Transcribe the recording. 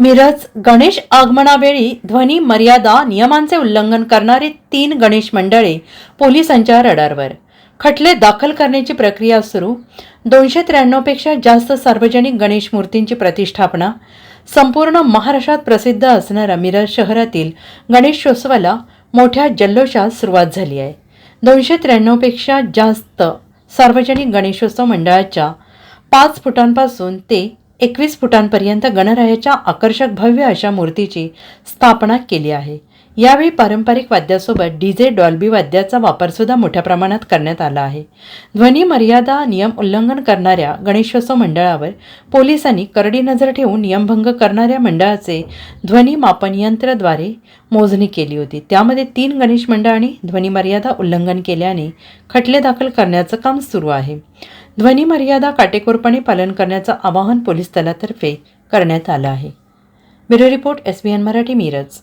मिरज गणेश आगमनावेळी ध्वनी मर्यादा नियमांचे उल्लंघन करणारी तीन गणेश मंडळे पोलिसांच्या रडारवर. खटले दाखल करण्याची प्रक्रिया सुरू. दोनशे त्र्याण्णवपेक्षा जास्त सार्वजनिक गणेश मूर्तींची प्रतिष्ठापना. संपूर्ण महाराष्ट्रात प्रसिद्ध असणाऱ्या मिरज शहरातील गणेशोत्सवाला मोठ्या जल्लोषात सुरुवात झाली आहे. दोनशे त्र्याण्णवपेक्षा जास्त सार्वजनिक गणेशोत्सव मंडळाच्या पाच फुटांपासून ते एकवीस फुटांपर्यंत गणरायाच्या आकर्षक भव्य अशा मूर्तीची स्थापना केली आहे. यावेळी पारंपरिक वाद्यासोबत डी जे डॉल्बी वाद्याचा वापरसुद्धा मोठ्या प्रमाणात करण्यात आला आहे. ध्वनी मर्यादा नियम उल्लंघन करणाऱ्या गणेशोत्सव मंडळावर पोलिसांनी करडी नजर ठेवून नियमभंग करणाऱ्या मंडळाचे ध्वनी मापन यंत्राद्वारे मोजणी केली होती. त्यामध्ये तीन गणेश मंडळांनी ध्वनी मर्यादा उल्लंघन केल्याने खटले दाखल करण्याचं काम सुरू आहे. ध्वनी मर्यादा काटेकोरपणे पालन करण्याचं आवाहन पोलीस दलातर्फे करण्यात आलं आहे. Bureau report S B N Marathi Miraj.